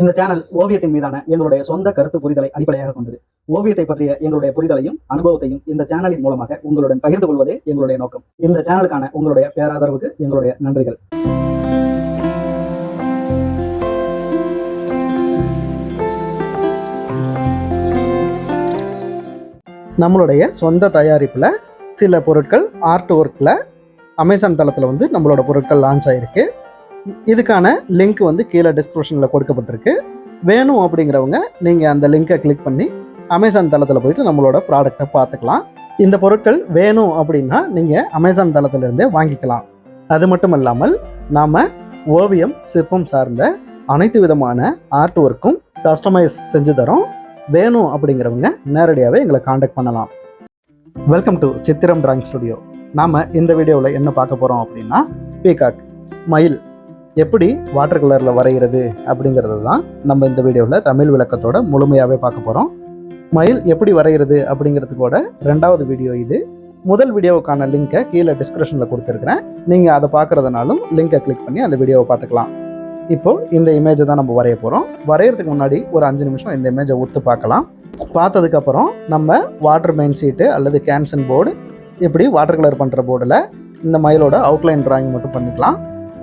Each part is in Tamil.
இந்த சேனல் ஓவியத்தின் மீதான எங்களுடைய சொந்த கருத்து புரிதலை அடிப்படையாக கொண்டது. ஓவியத்தை பற்றிய எங்களுடைய புரிதலையும் அனுபவத்தையும் இந்த சேனலின் மூலமாக உங்களுடன் பகிர்ந்து கொள்வதே எங்களுடைய நோக்கம். இந்த சேனலுக்கான உங்களுடைய பேராதரவுக்கு எங்களுடைய நன்றிகள். நம்மளுடைய சொந்த தயாரிப்பில் சில பொருட்கள் ஆர்ட் ஒர்க்கில் அமேசான் தளத்தில் வந்து நம்மளோட பொருட்கள் லான்ச் ஆகிருக்கு இதுக்கான லிங்க் வந்து கீழே டிஸ்கிரிப்ஷனில் கொடுக்கப்பட்டிருக்கு. வேணும் அப்படிங்கிறவங்க நீங்கள் அந்த லிங்கை கிளிக் பண்ணி அமேசான் தளத்தில் போயிட்டு நம்மளோட ப்ராடக்டை பார்த்துக்கலாம். இந்த பொருட்கள் வேணும் அப்படின்னா நீங்கள் அமேசான் தளத்திலிருந்தே வாங்கிக்கலாம். அது மட்டும் இல்லாமல் நாம் ஓவியம் சிற்பம் சார்ந்த அனைத்து விதமான ஆர்ட் ஒர்க்கும் கஸ்டமைஸ் செஞ்சு தரோம். வேணும் அப்படிங்கிறவங்க நேரடியாகவே எங்களை காண்டாக்ட் பண்ணலாம். Welcome to Chithiram drawing studio நாம் இந்த வீடியோவில் என்ன பார்க்க போகிறோம் அப்படின்னா பீகாக் மயில் எப்படி வாட்டர் கலரில் வரைகிறது அப்படிங்கிறது தான் நம்ம இந்த வீடியோவில் தமிழ் விளக்கத்தோட முழுமையாகவே பார்க்க போகிறோம் மயில் எப்படி வரைகிறது அப்படிங்கிறதுக்கோட ரெண்டாவது வீடியோ இது. முதல் வீடியோவுக்கான லிங்கை கீழே டிஸ்கிரிப்ஷனில் கொடுத்துருக்குறேன். நீங்கள் அதை பார்க்குறதுனாலும் லிங்கை கிளிக் பண்ணி அந்த வீடியோவை பார்த்துக்கலாம். இப்போது இந்த இமேஜை தான் நம்ம வரைய போகிறோம் வரைகிறதுக்கு முன்னாடி ஒரு அஞ்சு நிமிஷம் இந்த இமேஜை ஒத்து பார்க்கலாம். பார்த்ததுக்கப்புறம் நம்ம வாட்டர் மெயின் ஷீட்டு அல்லது கேன்சன் போர்டு இப்படி வாட்டர் கலர் பண்ணுற போர்டில் இந்த மயிலோட அவுட்லைன் டிராயிங் மட்டும் பண்ணிக்கலாம்.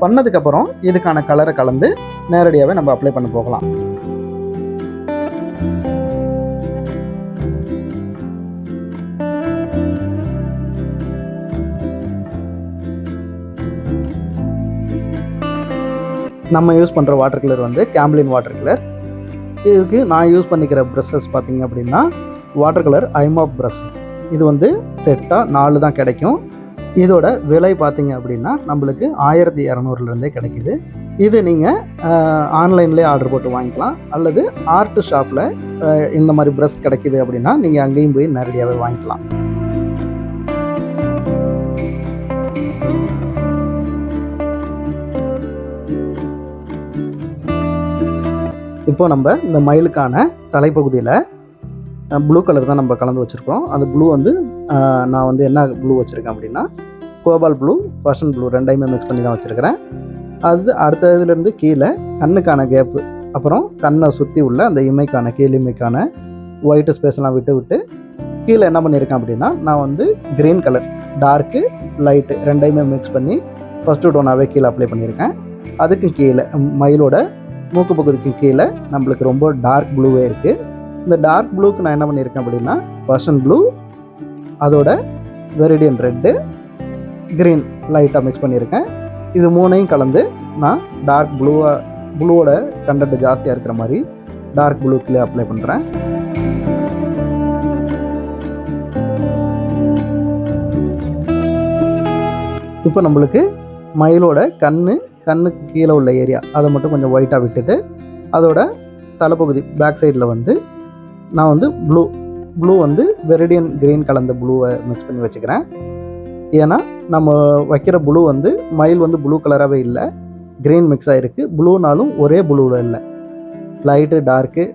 பண்ணதுக்கப்புறம் இதுக்கான கலரை கலந்து நேரடியாகவே நம்ம அப்ளை பண்ண போகலாம். நம்ம யூஸ் பண்ணுற வாட்டர் கலர் வந்து கேம்லின் வாட்டர் கலர் இதுக்கு நான் யூஸ் பண்ணிக்கிற ப்ரெஷ்ஷஸ் பார்த்தீங்க அப்படின்னா வாட்டர் கலர் ஐமாப் ப்ரஷ் இது வந்து செட்டாக நாலு தான் கிடைக்கும். இதோட விலை பார்த்தீங்க அப்படின்னா நம்மளுக்கு ஆயிரத்தி இரநூறுலேருந்தே கிடைக்குது. இது நீங்கள் ஆன்லைன்லேயே ஆர்டர் போட்டு வாங்கிக்கலாம். அல்லது ஆர்ட் ஷாப்பில் இந்த மாதிரி ப்ரஷ் கிடைக்குது அப்படின்னா நீங்கள் அங்கேயும் போய் நேரடியாகவே வாங்கிக்கலாம். இப்போ நம்ம இந்த மயிலுக்கான தலைப்பகுதியில் ப்ளூ கலர் தான் நம்ம கலந்து வச்சுருக்கோம் அந்த ப்ளூ வந்து நான் வந்து என்ன ப்ளூ வச்சுருக்கேன் அப்படின்னா கோபால் ப்ளூ பர்சன் ப்ளூ ரெண்டையுமே மிக்ஸ் பண்ணி தான் வச்சுருக்கிறேன். அது அடுத்த இதுலேருந்து கீழே கண்ணுக்கான கேப்பு அப்புறம் கண்ணை சுற்றி உள்ள அந்த இமைக்கான கீழ் இமைக்கான ஒயிட்டு ஸ்பேஸ்லாம் விட்டு விட்டு கீழே என்ன பண்ணியிருக்கேன் அப்படின்னா நான் வந்து க்ரீன் கலர் டார்க்கு லைட்டு ரெண்டையுமே மிக்ஸ் பண்ணி ஃபஸ்ட்டு டோனாகவே கீழே அப்ளை பண்ணியிருக்கேன். அதுக்கு கீழே மயிலோட மூக்கு பகுதிக்கு கீழே நம்மளுக்கு ரொம்ப டார்க் ப்ளூவே இருக்குது இந்த டார்க் ப்ளூக்கு நான் என்ன பண்ணியிருக்கேன் அப்படின்னா பர்சன் ப்ளூ அதோட வெரிடியன் ரெட்டு க்ரீன் லைட்டாக மிக்ஸ் பண்ணியிருக்கேன். இது மூணையும் கலந்து நான் டார்க் ப்ளூவாக ப்ளூவோட கண்டென்ட் ஜாஸ்தியாக இருக்கிற மாதிரி டார்க் ப்ளூக்கில் அப்ளை பண்ணுறேன் இப்போ நம்மளுக்கு மயிலோட கண் கண்ணுக்கு கீழே உள்ள ஏரியா அதை மட்டும் கொஞ்சம் ஒயிட்டாக விட்டுட்டு அதோட தலைப்பகுதி பேக் சைடில் வந்து நான் வந்து ப்ளூ ப்ளூ வந்து வெரிடியன் கிரீன் கலந்த ப்ளூவை மிக்ஸ் பண்ணி வச்சுக்கிறேன். ஏன்னா நம்ம வைக்கிற ப்ளூ வந்து மயில் வந்து ப்ளூ கலராகவே இல்லை. க்ரீன் மிக்ஸ் ஆகிருக்கு ப்ளூனாலும் ஒரே ப்ளூவில் இல்லை. லைட்டு டார்க்கு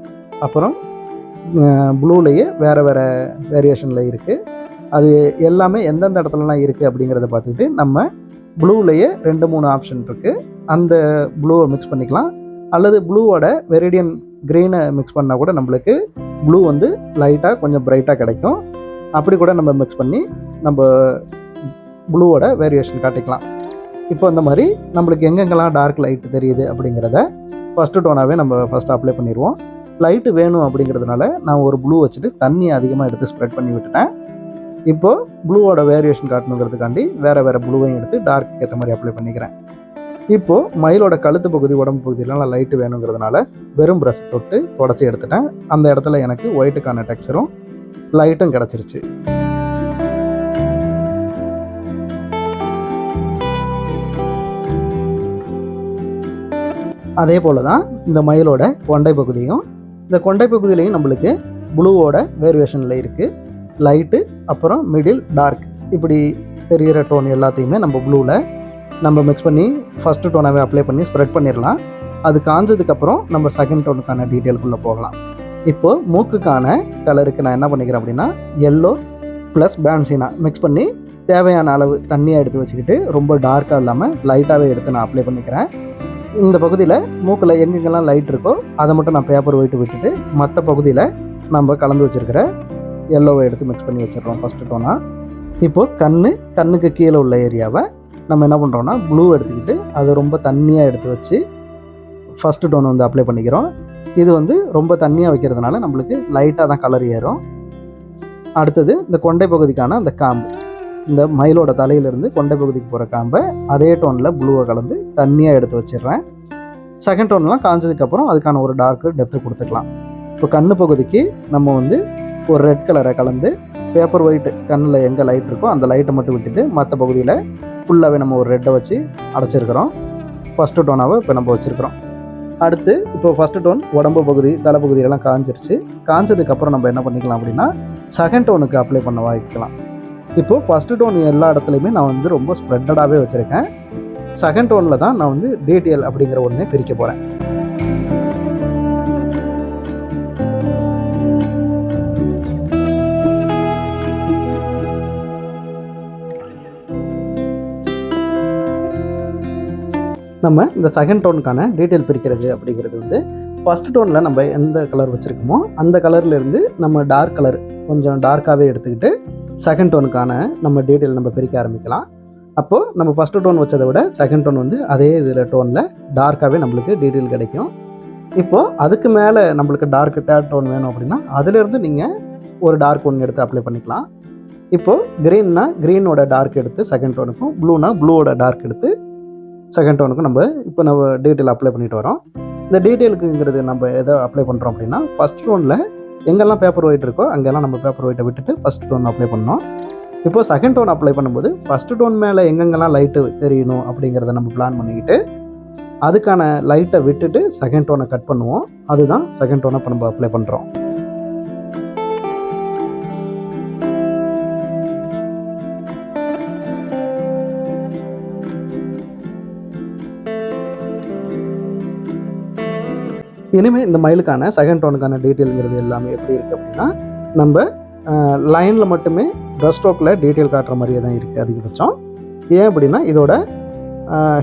அப்புறம் ப்ளூலேயே வேறு வேறு வேரியேஷனில் இருக்குது அது எல்லாமே எந்தெந்த இடத்துலலாம் இருக்குது அப்படிங்கிறத பார்த்துக்கிட்டு நம்ம ப்ளூலேயே ரெண்டு மூணு ஆப்ஷன் இருக்குது அந்த ப்ளூவை மிக்ஸ் பண்ணிக்கலாம். அல்லது ப்ளூவோட வெரிடியன் க்ரீனை மிக்ஸ் பண்ணால் கூட நம்மளுக்கு ப்ளூ வந்து லைட்டாக கொஞ்சம் பிரைட்டாக கிடைக்கும். அப்படி கூட நம்ம மிக்ஸ் பண்ணி நம்ம ப்ளூவோட வேரியேஷன் காட்டிக்கலாம். இப்போ இந்த மாதிரி நம்மளுக்கு எங்கெங்கெல்லாம் டார்க் லைட் தெரியுது அப்படிங்கிறத ஃபஸ்ட்டு டோனாகவே நம்ம ஃபஸ்ட்டு அப்ளை பண்ணிடுவோம். லைட்டு வேணும் அப்படிங்கிறதுனால நான் ஒரு ப்ளூ வச்சுட்டு தண்ணி அதிகமாக எடுத்து ஸ்ப்ரெட் பண்ணி விட்டுட்டேன். இப்போது ப்ளூவோட வேரியேஷன் காட்டணுங்கிறதுக்காண்டி வேறு வேறு ப்ளூவையும் எடுத்து டார்க்கு ஏற்ற மாதிரி அப்ளை பண்ணிக்கிறேன். இப்போது மயிலோட கழுத்து பகுதி உடம்பு பகுதியிலாம் லைட்டு வேணுங்கிறதுனால வெறும் ப்ரஷ் தொட்டு தொடச்சி எடுத்துட்டேன். அந்த இடத்துல எனக்கு ஒயிட்டுக்கான டெக்ஸ்சரும் லைட்டும் கிடச்சிருச்சு. அதே போல் தான் இந்த மயிலோட கொண்டை பகுதியும் இந்த கொண்டை பகுதியிலையும் நம்மளுக்கு ப்ளூவோட வேரியேஷனில் இருக்குது லைட்டு அப்புறம் மிடில் டார்க் இப்படி தெரிகிற டோன் எல்லாத்தையுமே நம்ம ப்ளூவில் நம்ம மிக்ஸ் பண்ணி ஃபஸ்ட்டு டோனாகவே அப்ளை பண்ணி ஸ்ப்ரெட் பண்ணிடலாம் அது காஞ்சதுக்கப்புறம் நம்ம செகண்ட் டோனுக்கான டீட்டெயிலுக்குள்ளே போகலாம். இப்போது மூக்குக்கான கலருக்கு நான் என்ன பண்ணிக்கிறேன் அப்படின்னா எல்லோ ப்ளஸ் பேன்சினா மிக்ஸ் பண்ணி தேவையான அளவு தண்ணியாக எடுத்து வச்சுக்கிட்டு ரொம்ப டார்க்காக இல்லாமல் லைட்டாகவே எடுத்து நான் அப்ளை பண்ணிக்கிறேன். இந்த பகுதியில் மூக்கில் எங்கெங்கெல்லாம் லைட் இருக்கோ அதை மட்டும் நான் பேப்பர் ஒயிட்டு விட்டுட்டு மற்ற பகுதியில் நம்ம கலந்து வச்சுருக்கிற எல்லோவை எடுத்து மிக்ஸ் பண்ணி வச்சிடுறோம் ஃபஸ்ட்டு டோனாக இப்போது கண் கண்ணுக்கு கீழே உள்ள ஏரியாவை நம்ம என்ன பண்ணுறோன்னா ப்ளூ எடுத்துக்கிட்டு அதை ரொம்ப தண்ணியாக எடுத்து வச்சு ஃபஸ்ட்டு டோன் வந்து அப்ளை பண்ணிக்கிறோம். இது வந்து ரொம்ப தண்ணியாக வைக்கிறதுனால நம்மளுக்கு லைட்டாக தான் கலர் ஏறும். அடுத்தது இந்த கொண்டை பகுதிக்கான அந்த காம்பு. இந்த மயிலோட தலையிலிருந்து கொண்டை பகுதிக்கு போகிற காம்பை அதே டோனில் ப்ளூவை கலந்து தண்ணியாக எடுத்து வச்சிடுறேன். செகண்ட் டோன்லாம் காஞ்சதுக்கப்புறம் அதுக்கான ஒரு டார்க்கு டெப்த்து கொடுத்துக்கலாம். இப்போ கண்ணு பகுதிக்கு நம்ம வந்து ஒரு ரெட் கலரை கலந்து பேப்பர் ஒயிட்டு கண்ணில் எங்கே லைட் இருக்கோ அந்த லைட்டை மட்டும் விட்டுட்டு மற்ற பகுதியில் ஃபுல்லாகவே நம்ம ஒரு ரெட்டை வச்சு அடைச்சிருக்கிறோம். ஃபஸ்ட்டு டோனாவை இப்போ நம்ம வச்சுருக்கிறோம். அடுத்து இப்போ ஃபஸ்ட்டு டோன் உடம்பு பகுதி தலைப்பகுதியெல்லாம் காஞ்சிருச்சு. காஞ்சதுக்கப்புறம் நம்ம என்ன பண்ணிக்கலாம் அப்படின்னா செகண்ட் டோனுக்கு அப்ளை பண்ண வாங்கிக்கலாம் இப்போது ஃபஸ்ட்டு டோன் எல்லா இடத்துலையுமே நான் வந்து ரொம்ப ஸ்ப்ரெட்டடாகவே வச்சுருக்கேன். செகண்ட் டோனில் தான் நான் வந்து டிடிஎல் அப்படிங்கிற ஒன்றே பிரிக்க போகிறேன் நம்ம இந்த செகண்ட் டோனுக்கான டீட்டெயில் பிரிக்கிறது அப்படிங்கிறது வந்து ஃபஸ்ட் டோனில் நம்ம எந்த கலர் வச்சுருக்கோமோ அந்த கலர்லேருந்து நம்ம டார்க் கலர் கொஞ்சம் டார்க்காகவே எடுத்துக்கிட்டு செகண்ட் டோனுக்கான நம்ம டீட்டெயில் நம்ம பிரிக்க ஆரம்பிக்கலாம். அப்போது நம்ம ஃபஸ்ட்டு டோன் வச்சதை விட செகண்ட் டோன் வந்து அதே இதில் டோனில் டார்க்காகவே நம்மளுக்கு டீட்டெயில் கிடைக்கும். இப்போது அதுக்கு மேலே நம்மளுக்கு டார்க் தேர்ட் டோன் வேணும் அப்படின்னா அதிலேருந்து நீங்கள் ஒரு டார்க் ஒன்று எடுத்து அப்ளை பண்ணிக்கலாம். இப்போது க்ரீன்னா க்ரீனோட டார்க் எடுத்து செகண்ட் டோனுக்கும் ப்ளூனா ப்ளூவோட டார்க் எடுத்து செகண்ட் டோனுக்கும் நம்ம இப்போ நம்ம டீட்டெயில் அப்ளை பண்ணிட்டு வரோம். இந்த டீட்டெயிலுக்குங்கிறது நம்ம எதை அப்ளை பண்ணுறோம் அப்படின்னா ஃபஸ்ட் டோனில் எங்கெல்லாம் பேப்பர் ஒயிட் இருக்கோ அங்கெல்லாம் நம்ம பேப்பர் ஒயிட்டை விட்டுட்டு ஃபஸ்ட் டோன் அப்ளை பண்ணோம் இப்போ செகண்ட் டோன் அப்ளை பண்ணும்போது ஃபஸ்ட் டோன் மேலே எங்கெங்கெல்லாம் லைட்டு தெரியணும் அப்படிங்கிறத நம்ம பிளான் பண்ணிக்கிட்டு அதுக்கான லைட்டை விட்டுட்டு செகண்ட் டோனை கட் பண்ணுவோம். அதுதான் செகண்ட் டோனை இப்போ நம்ம அப்ளை பண்ணுறோம் இனிமேல் இந்த மயிலுக்கான செகண்ட் டோனுக்கான டீட்டெயிலுங்கிறது எல்லாமே எப்படி இருக்குது அப்படின்னா நம்ம லைனில் மட்டுமே ப்ரஷ் ஸ்ட்ரோக்கில் டீட்டெயில் காட்டுற மாதிரியே தான் இருக்குது அதிகபட்சம். ஏன் அப்படின்னா இதோட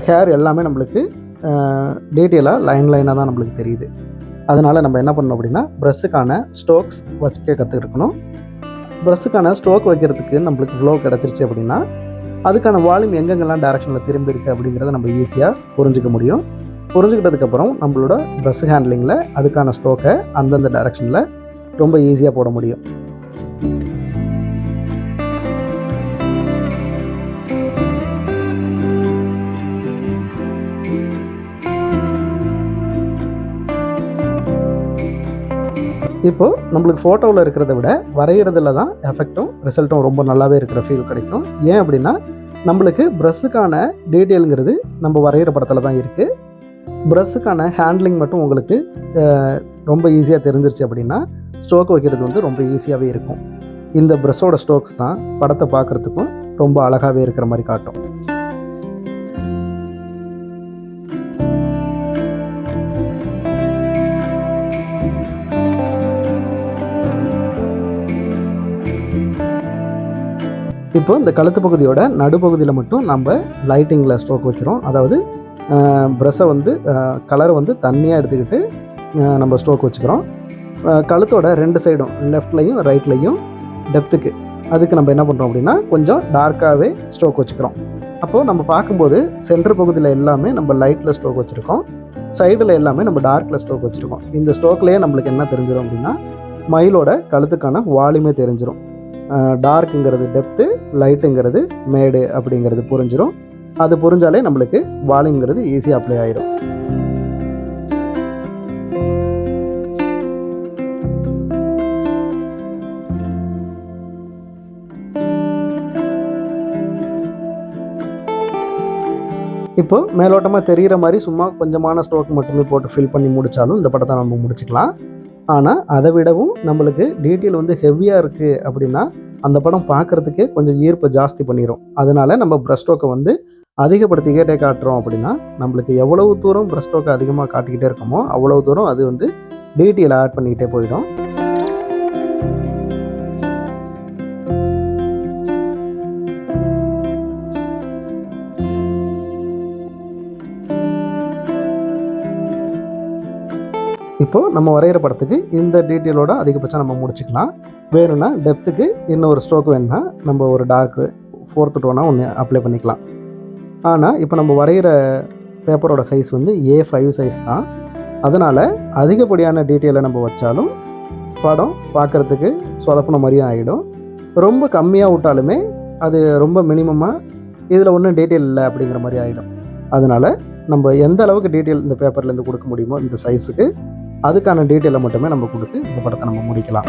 ஹேர் எல்லாமே நம்மளுக்கு டீட்டெயிலாக லைன் லைனாக தான் நம்மளுக்கு தெரியுது. அதனால் நம்ம என்ன பண்ணணும் அப்படின்னா ப்ரெஸ்ஸுக்கான ஸ்டோக்ஸ் வச்சுக்க கற்றுக்கிருக்கணும் ப்ரெஸ்ஸுக்கான ஸ்டோக் வைக்கிறதுக்கு நம்மளுக்கு ஃப்ளோ கிடச்சிருச்சு அப்படின்னா அதுக்கான வால்யூம் எங்கெங்கெல்லாம் டேரெக்ஷனில் திரும்பி இருக்குது அப்படிங்கிறத நம்ம ஈஸியாக புரிஞ்சிக்க முடியும். புரிஞ்சுக்கிட்டதுக்கப்புறம் நம்மளோட ப்ரெஸ் ஹேண்ட்லிங்கில் அதுக்கான ஸ்டோக்கை அந்தந்த டைரக்ஷனில் ரொம்ப ஈஸியாக போட முடியும். இப்போது நம்மளுக்கு ஃபோட்டோவில் இருக்கிறத விட வரைகிறதுல தான் எஃபெக்ட்டும் ரிசல்ட்டும் ரொம்ப நல்லாவே இருக்கிற ஃபீல் கிடைக்கும். ஏன் அப்படின்னா நம்மளுக்கு ப்ரெஸ்ஸுக்கான டீட்டெயிலுங்கிறது நம்ம வரைகிற படத்தில் தான் இருக்குது ப்ரஷ்ஷுக்கான ஹேண்ட்லிங் மட்டும் உங்களுக்கு ரொம்ப ஈஸியாக தெரிஞ்சிருச்சு அப்படின்னா ஸ்ட்ரோக் வைக்கிறது வந்து ரொம்ப ஈஸியாகவே இருக்கும். இந்த ப்ரஷ்ஷோட ஸ்ட்ரோக்ஸ் தான் படத்தை பார்க்குறதுக்கும் ரொம்ப அழகாகவே இருக்கிற மாதிரி காட்டும். இப்போ இந்த கழுத்து பகுதியோட நடுப்பகுதியில் மட்டும் நம்ம லைட்டிங்கில் ஸ்ட்ரோக் வைக்கிறோம். அதாவது ப்ரெஷ்ஷை வந்து கலரை வந்து தண்ணியாக எடுத்துக்கிட்டு நம்ம ஸ்ட்ரோக் வச்சுக்கிறோம். கழுத்தோட ரெண்டு சைடும் லெஃப்ட்லையும் ரைட்லையும் டெப்த்துக்கு அதுக்கு நம்ம என்ன பண்ணுறோம் அப்படின்னா கொஞ்சம் டார்க்காகவே ஸ்ட்ரோக் வச்சுக்கிறோம். அப்போது நம்ம பார்க்கும்போது சென்டர் பகுதியில் எல்லாமே நம்ம லைட்டில் ஸ்ட்ரோக் வச்சுருக்கோம். சைடில் எல்லாமே நம்ம டார்க்கில் ஸ்ட்ரோக் வச்சுருக்கோம். இந்த ஸ்ட்ரோக்லேயே நம்மளுக்கு என்ன தெரிஞ்சிடும் அப்படின்னா மயிலோட கழுத்துக்கான வால்யூமே தெரிஞ்சிடும் டார்க்குங்கிறது டெப்த்து லைட்டுங்கிறது மேடு அப்படிங்கிறது புரிஞ்சிடும் அது புரிஞ்சாலே நம்மளுக்கு வால்யூம்ங்கிறது ஈஸியாக அப்ளை ஆயிரும். இப்போ மேலோட்டமாக தெரிகிற மாதிரி சும்மா கொஞ்சமான ஸ்ட்ரோக் மட்டுமே போட்டு ஃபில் பண்ணி முடித்தாலும் இந்த படத்தை நம்ம முடிச்சுக்கலாம். ஆனால் அதை விடவும் நம்மளுக்கு டீட்டெயில் வந்து ஹெவியாக இருக்குது அப்படின்னா அந்த படம் பார்க்குறதுக்கே கொஞ்சம் ஈர்ப்பு ஜாஸ்தி பண்ணிடும் அதனால நம்ம ப்ரஷ் ஸ்ட்ரோக்கை வந்து அதிகப்படுத்திக்கிட்டே காட்டுறோம் அப்படின்னா நம்மளுக்கு எவ்வளவு தூரம் ப்ரஷ் அதிகமாக காட்டிக்கிட்டே இருக்கோமோ அவ்வளவு தூரம் அது வந்து டீட்டெயில் ஆட் பண்ணிக்கிட்டே போயிடும். இப்போது நம்ம வரைகிற படத்துக்கு இந்த டீட்டெயிலோட அதிகபட்சம் நம்ம முடிச்சுக்கலாம். வேணும்னா டெப்த்துக்கு இன்னும் ஒரு ஸ்ட்ரோக் வேணும்னா நம்ம ஒரு டார்க்கு ஃபோர்த்து டோனாக ஒன்று அப்ளை பண்ணிக்கலாம். ஆனால் இப்போ நம்ம வரைகிற பேப்பரோட சைஸ் வந்து ஏ ஃபைவ் சைஸ் தான். அதனால் அதிகப்படியான டீட்டெயிலை நம்ம வச்சாலும் படம் பார்க்குறதுக்கு சொதப்பின மாதிரியும் ஆகிடும் ரொம்ப கம்மியாக விட்டாலுமே அது ரொம்ப மினிமமாக இதில் ஒன்றும் டீட்டெயில் இல்லை அப்படிங்கிற மாதிரி ஆகிடும் அதனால் நம்ம எந்த அளவுக்கு டீட்டெயில் இந்த பேப்பர்லேருந்து கொடுக்க முடியுமோ இந்த சைஸுக்கு அதுக்கான டீட்டெயிலை மட்டுமே நம்ம கொடுத்து இந்த படத்தை நம்ம முடிக்கலாம்.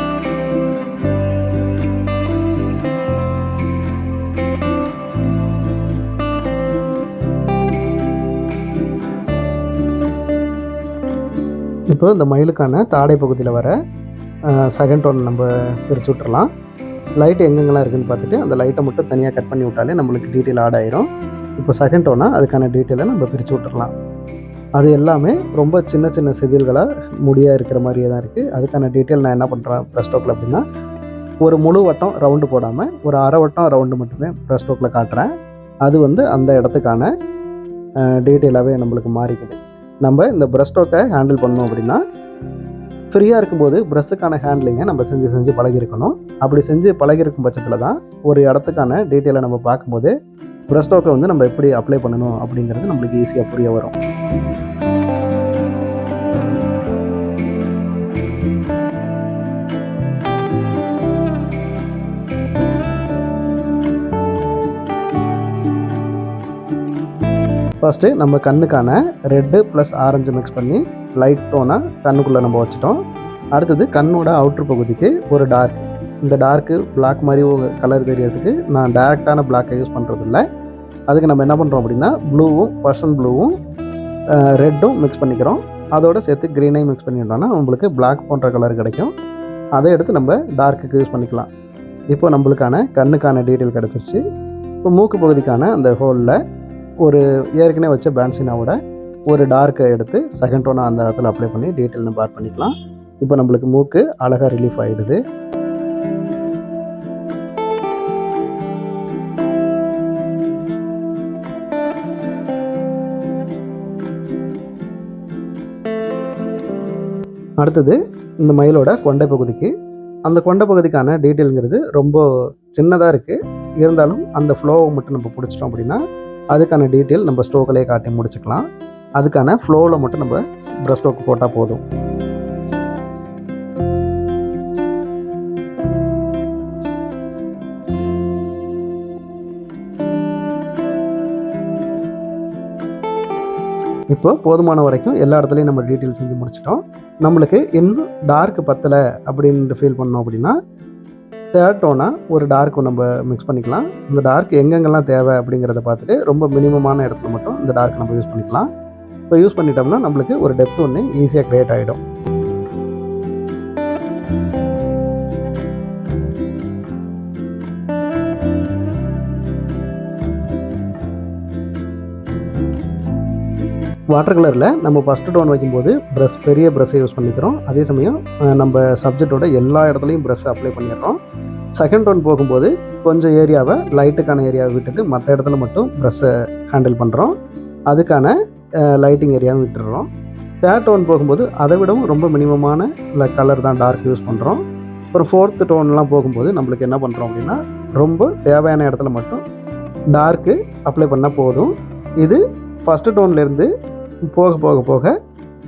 இப்போ இந்த மயிலுக்கான தாடை பகுதியில் வர செகண்ட் டோன் நம்ம பிரித்து விட்டுறலாம். லைட் எங்கெங்கெல்லாம் இருக்குன்னு பார்த்துட்டு அந்த லைட்டை மட்டும் தனியாக கட் பண்ணி விட்டாலே நம்மளுக்கு டீட்டெயில் ஆட் ஆயிரும். இப்போ செகண்ட் டோனாக அதுக்கான டீட்டெயிலை நம்ம பிரித்து விட்டுறலாம். அது எல்லாமே ரொம்ப சின்ன சின்ன செதில்களாக முடியாக இருக்கிற மாதிரியே தான் இருக்குது அதுக்கான டீட்டெயில் நான் என்ன பண்ணுறேன் ப்ரெஸ் ஸ்டோக்கில் அப்படின்னா ஒரு முழு வட்டம் ரவுண்டு போடாமல் ஒரு அரை வட்டம் ரவுண்டு மட்டுமே ப்ரெஸ் ஸ்டோக்கில் காட்டுறேன். அது வந்து அந்த இடத்துக்கான டீட்டெயிலாகவே நம்மளுக்கு மாறிக்குது. நம்ம இந்த ப்ரெஸ் ஸ்டோக்கை ஹேண்டில் பண்ணோம் அப்படின்னா ஃப்ரீயாக இருக்கும்போது ப்ரெஷ்ஷுக்கான ஹேண்ட்லிங்கை நம்ம செஞ்சு செஞ்சு பழகிருக்கணும் அப்படி செஞ்சு பழகிருக்கும் பட்சத்தில் தான் ஒரு இடத்துக்கான டீட்டெயிலை நம்ம பார்க்கும்போது ப்ரெஸ்டோக்கை வந்து நம்ம எப்படி அப்ளை பண்ணணும் அப்படிங்கிறது நம்மளுக்கு ஈஸியாக புரிய வரும். ஃபஸ்ட்டு நம்ம கண்ணுக்கான ரெட்டு ப்ளஸ் ஆரஞ்சு மிக்ஸ் பண்ணி லைட் டோனாக கண்ணுக்குள்ளே நம்ம வச்சுட்டோம். அடுத்தது கண்ணோட அவுட்ரு பகுதிக்கு ஒரு டார்க் இந்த டார்க்கு பிளாக் மாதிரி கலர் தெரியறதுக்கு நான் டேரெக்டான பிளாக்கை யூஸ் பண்ணுறதில்ல அதுக்கு நம்ம என்ன பண்ணுறோம் அப்படின்னா ப்ளூவும் பர்சன் ப்ளூவும் ரெட்டும் மிக்ஸ் பண்ணிக்கிறோம். அதோடு சேர்த்து க்ரீனையும் மிக்ஸ் பண்ணிட்டோம்னா நம்மளுக்கு பிளாக் போன்ற கலர் கிடைக்கும். அதை எடுத்து நம்ம டார்க்குக்கு யூஸ் பண்ணிக்கலாம். இப்போ நம்மளுக்கான கண்ணுக்கான டீட்டெயில் கிடச்சிருச்சு. இப்போ மூக்கு பகுதிக்கான அந்த ஹோலில் ஒரு ஏற்கனவே வச்ச பேன்சினாவோட ஒரு டார்க்கை எடுத்து செகண்ட் டோனாக அந்த இடத்துல அப்ளை பண்ணி டீட்டெயில் நம்ம ஆட் பண்ணிக்கலாம். இப்போ நம்மளுக்கு மூக்கு அழகாக ரிலீஃப் ஆகிடுது அடுத்தது இந்த மயிலோட கொண்டை பகுதிக்கு. அந்த கொண்டை பகுதிக்கான டீட்டெயிலுங்கிறது ரொம்ப சின்னதாக இருக்குது இருந்தாலும் அந்த ஃப்ளோவை மட்டும் நம்ம பிடிச்சிட்டோம் அப்படின்னா அதுக்கான டீட்டெயில் நம்ம ஸ்டோக்கிலே காட்டி முடிச்சுக்கலாம். அதுக்கான ஃப்ளோவில் மட்டும் நம்ம ப்ரெஷ் ஸ்டோக்கு போட்டால் போதும். இப்போ போதுமான வரைக்கும் எல்லா இடத்துலையும் நம்ம டீட்டெயில் செஞ்சு முடிச்சிட்டோம். நம்மளுக்கு இன்னும் டார்க் பத்தலை அப்படின்னு ஃபீல் பண்ணோம் அப்படின்னா தேர்ட் டோனாக ஒரு டார்க் நம்ம மிக்ஸ் பண்ணிக்கலாம். இந்த டார்க் எங்கெங்கெல்லாம் தேவை அப்படிங்கிறத பார்த்துட்டு ரொம்ப மினிமமான இடத்துல மட்டும் இந்த டார்க் நம்ம யூஸ் பண்ணிக்கலாம். இப்போ யூஸ் பண்ணிட்டோம்னா நம்மளுக்கு ஒரு டெப்த் ஒன்று ஈஸியாக க்ரியேட் ஆகிடும் வாட்டர் கலரில் நம்ம ஃபஸ்ட்டு டோன் வைக்கும்போது ப்ரஷ் பெரிய ப்ரஷ்ஷை யூஸ் பண்ணிக்கிறோம். அதே சமயம் நம்ம சப்ஜெக்டோட எல்லா இடத்துலையும் ப்ரஷ்ஷை அப்ளை பண்ணிடுறோம். செகண்ட் டோன் போகும்போது கொஞ்சம் ஏரியாவை லைட்டுக்கான ஏரியாவை விட்டுட்டு மற்ற இடத்துல மட்டும் ப்ரஷ்ஷை ஹேண்டில் பண்ணுறோம் அதுக்கான லைட்டிங் ஏரியாவும் விட்டுடுறோம். தேர்ட் டோன் போகும்போது அதை விடவும் ரொம்ப மினிமமான கலர் தான் டார்க் யூஸ் பண்ணுறோம் அப்புறம் ஃபோர்த்து டோன்லாம் போகும்போது நம்மளுக்கு என்ன பண்ணுறோம் அப்படின்னா ரொம்ப தேவையான இடத்துல மட்டும் டார்க்கு அப்ளை பண்ணால் போதும். இது ஃபஸ்ட்டு டோன்லேருந்து போக போக போக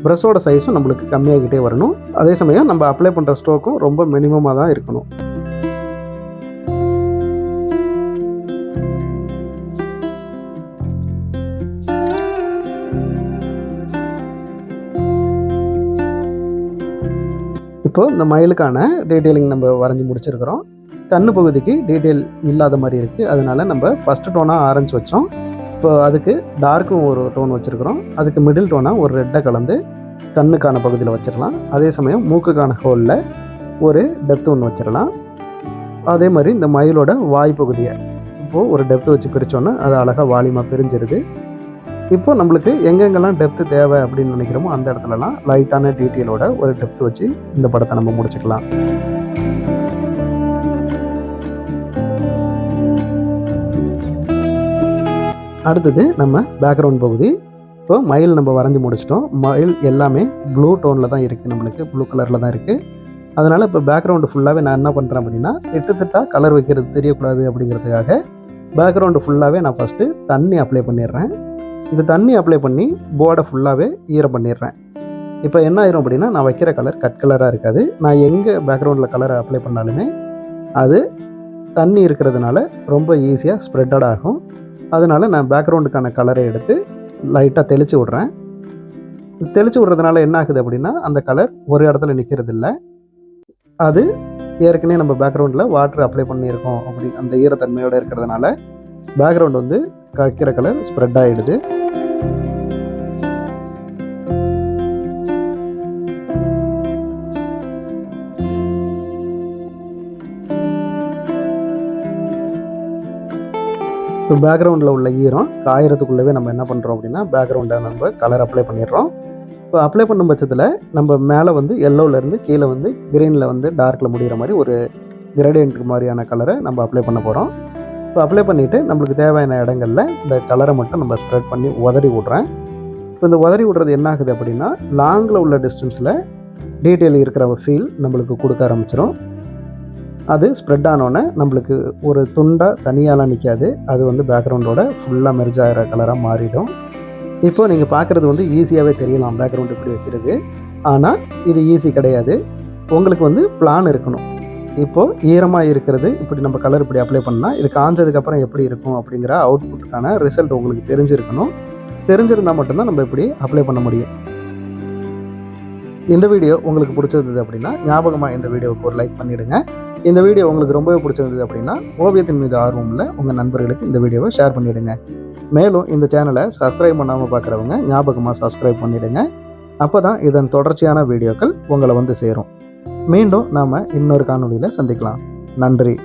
ப்ரெஷ்ஷோட சைஸும் நம்மளுக்கு கம்மியாகிட்டே வரணும். அதே சமயம் நம்ம அப்ளை பண்ணுற ஸ்ட்ரோக்கும் ரொம்ப மினிமமாக தான் இருக்கணும். இப்போ இந்த மயிலுக்கான டீட்டெயிலிங் நம்ம வரைஞ்சி முடிச்சிருக்கிறோம். கண்ணு பகுதிக்கு டீட்டெயில் இல்லாத மாதிரி இருக்குது அதனால நம்ம ஃபஸ்ட்டு டோனாக ஆரஞ்சு வச்சோம். இப்போ அதுக்கு டார்க்கும் ஒரு டோன் வச்சுருக்குறோம். அதுக்கு மிடில் டோனாக ஒரு ரெட்டை கலந்து கண்ணுக்கான பகுதியில் வச்சிடலாம் அதே சமயம் மூக்குக்கான ஹோலில் ஒரு டெப்த் ஒன்று வச்சிடலாம் அதே மாதிரி இந்த மயிலோட வாய் பகுதியை இப்போது ஒரு டெப்த்து வச்சு பிரித்தோன்னா அது அழகாக வாலியமாக பிரிஞ்சிருது. இப்போ நம்மளுக்கு எங்கெங்கெல்லாம் டெப்த்து தேவை அப்படின்னு நினைக்கிறோமோ அந்த இடத்துலலாம் லைட்டான டீட்டெயிலோட ஒரு டெப்த்து வச்சு இந்த படத்தை நம்ம முடிச்சுக்கலாம். அடுத்தது நம்ம பேக்ரவுண்ட் பகுதி. இப்போ மயில் நம்ம வரைஞ்சி முடிச்சிட்டோம். மயில் எல்லாமே ப்ளூ டோனில் தான் இருக்குது நம்மளுக்கு ப்ளூ கலரில் தான் இருக்குது அதனால் இப்போ பேக்ரவுண்டு ஃபுல்லாகவே நான் என்ன பண்ணுறேன் அப்படின்னா திட்டு கலர் வைக்கிறது தெரியக்கூடாது அப்படிங்கிறதுக்காக பேக்ரவுண்டு ஃபுல்லாகவே நான் ஃபஸ்ட்டு தண்ணி அப்ளை பண்ணிடுறேன். இந்த தண்ணி அப்ளை பண்ணி போர்டை ஃபுல்லாகவே ஈரம் பண்ணிடுறேன். இப்போ என்ன ஆயிரும் அப்படின்னா நான் வைக்கிற கலர் கட் கலராக இருக்காது. நான் எங்கே பேக்ரவுண்டில் கலரை அப்ளை பண்ணாலுமே அது தண்ணி இருக்கிறதுனால ரொம்ப ஈஸியாக ஸ்ப்ரெட்டட் ஆகும். அதனால் நான் பேக்ரவுண்டுக்கான கலரை எடுத்து லைட்டாக தெளித்து விட்றேன். தெளித்து விட்றதுனால என்ன ஆகுது அப்படின்னா அந்த கலர் ஒரு இடத்துல நிற்கிறது இல்லை அது ஏற்கனவே நம்ம பேக்ரவுண்டில் வாட்டர் அப்ளை பண்ணியிருக்கோம் அப்படி அந்த ஈரத்தன்மையோடு இருக்கிறதுனால பேக்ரவுண்ட் வந்து கக்கிற கலர் ஸ்ப்ரெட் ஆகிடுது இப்போ பேக்ரவுண்டில் உள்ள ஈரம் காயறதுக்குள்ளவே நம்ம என்ன பண்ணுறோம் அப்படின்னா பேக்ரவுண்டை நம்ம கலர் அப்ளை பண்ணிடுறோம். இப்போ அப்ளை பண்ணும் பட்சத்தில் நம்ம மேலே வந்து எல்லோவிலேருந்து கீழே வந்து க்ரீனில் வந்து டார்க்கில் முடிகிற மாதிரி ஒரு கிரேடியன்ட் மாதிரியான கலரை நம்ம அப்ளை பண்ண போகிறோம் இப்போ அப்ளை பண்ணிவிட்டு நம்மளுக்கு தேவையான இடங்களில் இந்த கலரை மட்டும் நம்ம ஸ்ப்ரெட் பண்ணி உதறி விட்றேன். இப்போ இந்த உதறி விட்றது என்ன ஆகுது அப்படின்னா லாங்கில் உள்ள டிஸ்டன்ஸில் டீட்டெயில் இருக்கிற ஃபீல் நம்மளுக்கு கொடுக்க ஆரம்பிச்சிடும் அது ஸ்ப்ரெட் ஆனோடனே நம்மளுக்கு ஒரு துண்டாக தனியாலாம் நிற்காது அது வந்து பேக்ரவுண்டோட ஃபுல்லாக மெர்ஜ் ஆகிற கலராக மாறிடும். இப்போது நீங்கள் பார்க்குறது வந்து ஈஸியாகவே தெரியலாம் பேக்ரவுண்ட் இப்படி வைக்கிறது. ஆனால் இது ஈஸி கிடையாது. உங்களுக்கு வந்து பிளான் இருக்கணும். இப்போது ஈரமாக இருக்கிறது இப்படி நம்ம கலர் இப்படி அப்ளை பண்ணால் இது காஞ்சதுக்கப்புறம் எப்படி இருக்கும் அப்படிங்கிற அவுட்புட்டுக்கான ரிசல்ட் உங்களுக்கு தெரிஞ்சிருக்கணும். தெரிஞ்சிருந்தால் மட்டும்தான் நம்ம இப்படி அப்ளை பண்ண முடியும். இந்த வீடியோ உங்களுக்கு பிடிச்சிருந்தது அப்படின்னா ஞாபகமாக இந்த வீடியோவுக்கு ஒரு லைக் பண்ணிவிடுங்க இந்த வீடியோ உங்களுக்கு ரொம்பவே பிடிச்சிருந்தது அப்படின்னா ஓவியத்தின் மீது ஆர்வமில் உங்கள் நண்பர்களுக்கு இந்த வீடியோவை ஷேர் பண்ணிவிடுங்க மேலும் இந்த சேனலை சப்ஸ்கிரைப் பண்ணாமல் பார்க்குறவங்க ஞாபகமாக சப்ஸ்கிரைப் பண்ணிவிடுங்க அப்போ தான் இதன் தொடர்ச்சியான வீடியோக்கள் உங்களை வந்து சேரும். மீண்டும் நாம் இன்னொரு காணொளியில் சந்திக்கலாம். நன்றி.